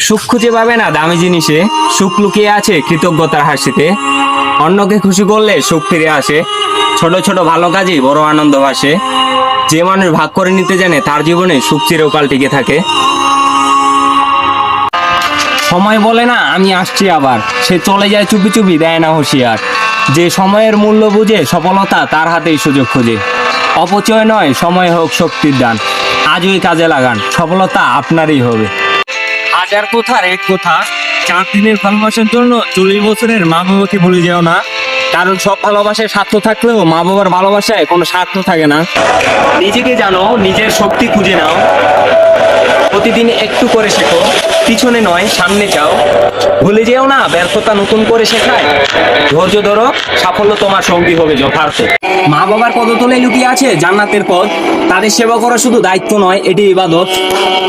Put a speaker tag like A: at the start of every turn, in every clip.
A: সুখ খুঁজে পাবে না দামি জিনিসে। সুখ লুকিয়ে আছে কৃতজ্ঞতার হাসিতে। অন্যকে খুশি করলে সুখ ফিরে আসে। ছোট ছোট ভালো কাজে বড় আনন্দ ভাসে। যে মানুষ ভাগ করে নিতে জানে, তার জীবনে সুখ চিরকাল টিকে থাকে। সময় বলে না, আমি আসছি আবার। সে চলে যায় চুপি চুপি, দেয় না হুঁশিয়ার। যে সময়ের মূল্য বুঝে, সফলতা তার হাতেই সুযোগ খোঁজে। অপচয় নয়, সময় হোক শক্তির দান। আজই কাজে লাগান, সফলতা আপনারই হবে। হাজার কথার? এক কথা? চার দিনের ভালোবাসার জন্য চল্লিশ বছরের মা বাবাকে ভুলে যেও না। কারণ সব ভালোবাসায় স্বার্থ থাকলেও মা বাবার ভালোবাসায় কোনো স্বার্থ থাকে না। নিজেকে জানো, নিজের শক্তি খুঁজে নাও। প্রতিদিন একটু করে শেখো। পিছনে নয়, সামনে যাও। ভুলে যেও না, ব্যর্থতা নতুন করে শেখায়। ধৈর্য ধরো, সাফল্য তোমার সঙ্গী হবে যথার্থ। মা বাবার পদতলে লুকিয়ে আছে জান্নাতের পথ। তাদের সেবা করা শুধু দায়িত্ব নয়, এটি ইবাদত।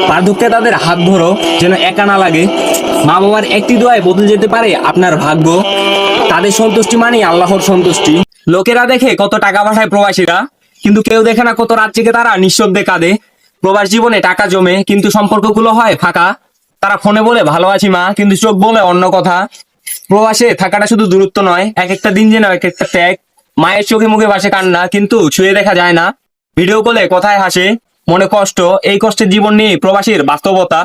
A: বার্ধক্যে তাদের হাত ধরো, যেন একা না লাগে। মা বাবার একটি দোয়ায় বদলে যেতে পারে আপনার ভাগ্য। তাদের সন্তুষ্টি মানেই আল্লাহর সন্তুষ্টি। লোকেরা দেখে কত টাকা পাঠায় প্রবাসীরা, কিন্তু কেউ দেখে না কত রাত জেগে তারা নিঃশব্দে কাঁদে। প্রবাস জীবনে টাকা জমে, কিন্তু সম্পর্কগুলো হয় ফাঁকা। তারা ফোনে বলে ভালো আছি মা। কিন্তু চোখ বলে অন্য কথা। প্রবাসে থাকাটা শুধু দূরত্ব নয় এক একটা দিন যেন এক একটা ত্যাগ। মায়ের চোখে মুখে বাসে কান্না, কিন্তু ছুঁয়ে দেখা যায় না। ভিডিও কলে কথায় হাসে, মনে কষ্ট, এই কষ্টের জীবন নিয়ে প্রবাসীর বাস্তবতা।